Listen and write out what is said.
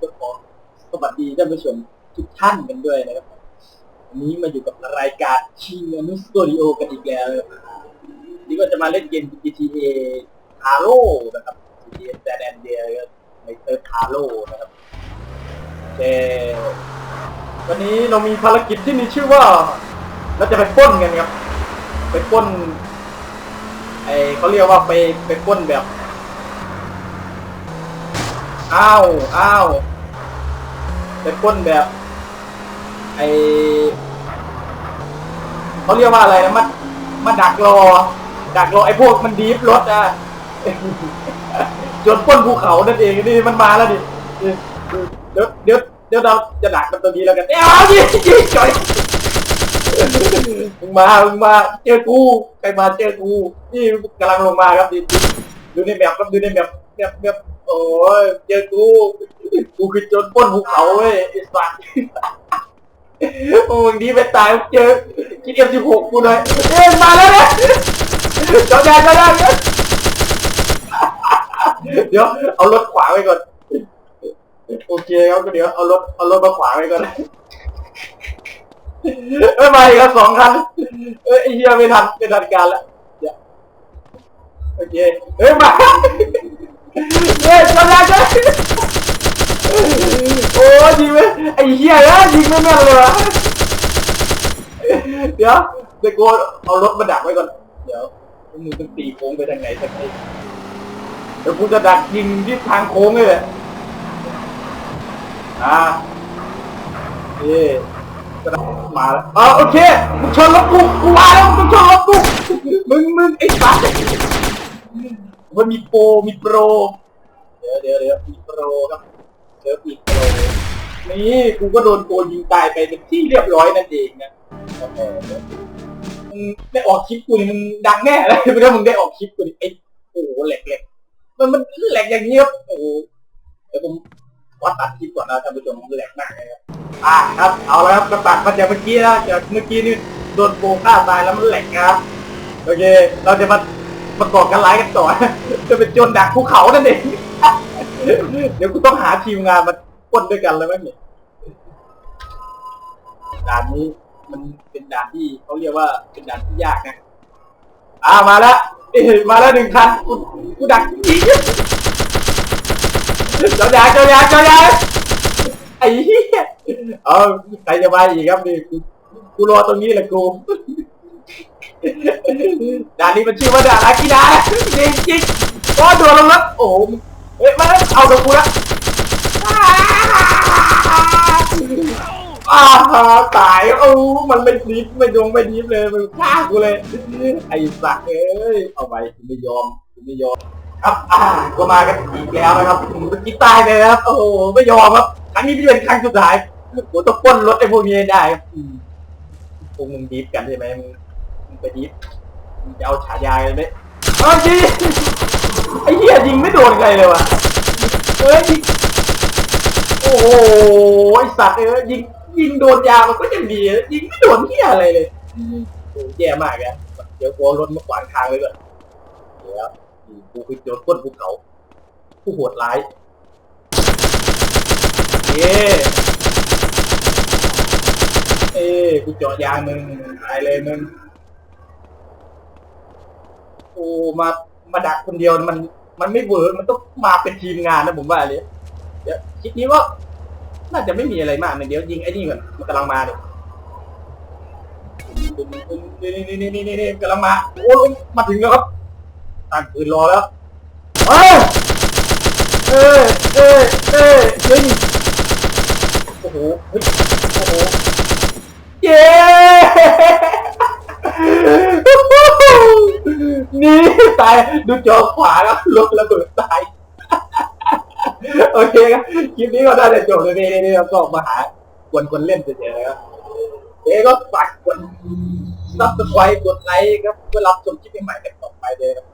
ก็ขอสวัสดีท่านผู้ชมทุกท่านกันด้วยนะครับวันนี้มาอยู่กับรายการชิงอนุสตูดิโอกันอีกแล้วนี่ก็จะมาเล่นเกม GTA ฮาโ o นะครับ GTA San Andreas ในเติร์ดฮาโ o นะครับแต่วันนี้เรามีภารกิจที่มีชื่อว่าเราจะไปป้นกันครับ ไปป้นไอเขาเรียกว่าไปไปป้นแบบ อ้าวอ้าวไปป้นแบบ ไอเขาเรียกว่าอะไรนะมันมาดักรอ ดักรอไอ้พวกมันดีฟรถอะจนป้นภูเขานั่นเองนี่มันมาแล้วดิเดี๋ยวเดี๋ยวเดี๋ยวเราจะดักกันตรงนี้แล้วกันเอ้าวยิงยิจ่อยมึงมามึงมาเจอกูใครมาเจอกูนี่กำลังลงมาครับดิ ดูในแบบครับดูในแบบแบบแบบโอ้ยเจอกูกูคือโจนป้นภูเขาเว้ยไอ้สัสโอ้ยดีไปตายเจอคิดเอ็มสิบหกกูหน่อยเอ้ยมาแล้วเนี่ยจอดได้จอดได้เดี๋ยวเอารถขวาไว้ก่อนโอเคครับก็เดี๋ยวเอารถเอารถมาขวาไว้ก่อนเอ้ยมาอีกแล้วสองคันเอ้ยเฮียไม่ทันไม่ทันการแล้ว โอเคเอ้ยมาเฮ้ยจอดได้จอดได้โอ้ยิงไหมไอ้เฮียเอ้ยยิงไม่แม่นเลยวะเดี๋ยวเดี๋ยวกูเอารถมาดักไว้ก่อน เดี๋ยวมึงต้องตีโค้งไปทางไหนสักทีเดี๋ยวกูจะดักยิงที่ทางโค้งเลยแหละอ่าเอ๊ก็ได้มาแล้วอ๋อโอเคมึงชนรถกูกูว่าแล้วมึงชนรถกูมึงมึงไอ้สัส มันมีโปรมีโปร เดี๋ยวเดี๋ยวเดี๋ยวมีโปรครับเดี๋ยวมีโปร นี่กูก็โดนโปรยิงตายไปเป็นที่เรียบร้อยนั่นเองนะโอ้โหมึงได้ออกคลิปกูนี่มึงดังแน่เลยไม่ได้มึงได้ออกคลิปกูนี่ไอ้โอ้โหแหลกแหลกมันมันแหลกอย่างนี้ครับโอ้โหเดี๋ยวผมวัดตัดคลิปก่อนนะท่านผู้ชมมันแหลกมากเลยครับอ่าครับเอาแล้วครับกระตัดมาจากเมื่อกี้นะจากเมื่อกี้นี่โดนโปงฆ่าตายแล้วมันแหลกนะครับโอเค เราจะมา ประกอบกันไลฟ์กันต่อจะเป็นโจรดักภูเขานั่นเอง เดี๋ยวกูต้องหาทีมงานมาป้นด้วยกันเลยไหมเนี่ยด่านนี้มันเป็นด่านที่เขาเรียกว่าเป็นด่านที่ยากนะ อ่ามาแล้วเอ้ยมาแล้วหนึ่งคันกูกูดักยิงเจ้ายาเจ้ายาเจ้ายาไอ้เหี้ยเออใครจะมาอีกครับนี่กูกูรอตรงนี้แหละกู ด่านนี้มันชื่อว่าด่านอากิดาจริงจริงก็โดนลงรถโอ้เฮ้ยมาแล้วเอากับกูละอ้าวตายโอ้มันไม่ดิฟไม่ดงไม่ดิฟเลยมันฆ่ากูเลยไอ้สักเอ้ยเอาไปกูไม่ยอมกูไม่ยอมครับอ่าก็มากันอีกแล้วนะครับเมื่อกี้ตายไปแล้วครับ โอ้โหไม่ยอมครับครั้งนี้เป็นครั้งสุดท้ายผมต้องป้นรถไอ้พวกนี้ให้ได้ครับอืมพวกมึงดีฟกันใช่ไหมมึง มึงไปดีฟมึงจะเอาฉายาเลยไหมเอาจริงไอ้เหี้ยยิงไม่โดนใครเลยวะเอ้ยยิงโอ้โหไอสัตว์เอ้ยยิงยิงโดนยามันก็ยังดียิงไม่โดนเหี้ยอะไรเลยโอ้แย่มากเลยเดี๋ยวกลัวรถมาขวางทางเลยก่อนเดี๋ยวกูคือโจรปล้นภูเขาผู้โหดร้ายเย้เอ้กูเจาะยางมึงตายเลยมึง โอ้มามาดักคนเดียวมันมันไม่เวิร์กมันต้องมาเป็นทีมงานนะผมว่าเลยเดี๋ยวคลิปนี้ว่าน่าจะไม่มีอะไรมากเดี๋ยวยิงไอ้นี่ก่อนมันกำลังมาเลยนี่นี่นี่นี่นี่กำลังมาโอ้มาถึงแล้วครับตั้งปืนรอแล้วเอ้ยเอ้ยเอ้ยเอ้ยยิงโอ้โหเฮ้ยโอ้โห เย้นี่ตาย ดูจอขวาแล้วลบระเบิดตาย โอเคครับคลิปนี้ก็ได้แต่จบเลยนี่นี่ก็มาหากวนคนเล่นเฉยๆครับเอ๊ก็ฝากกดซับสไครต์กดไลค์ครับเพื่อรับชมคลิปใหม่ๆกันต่อไปเลยครับ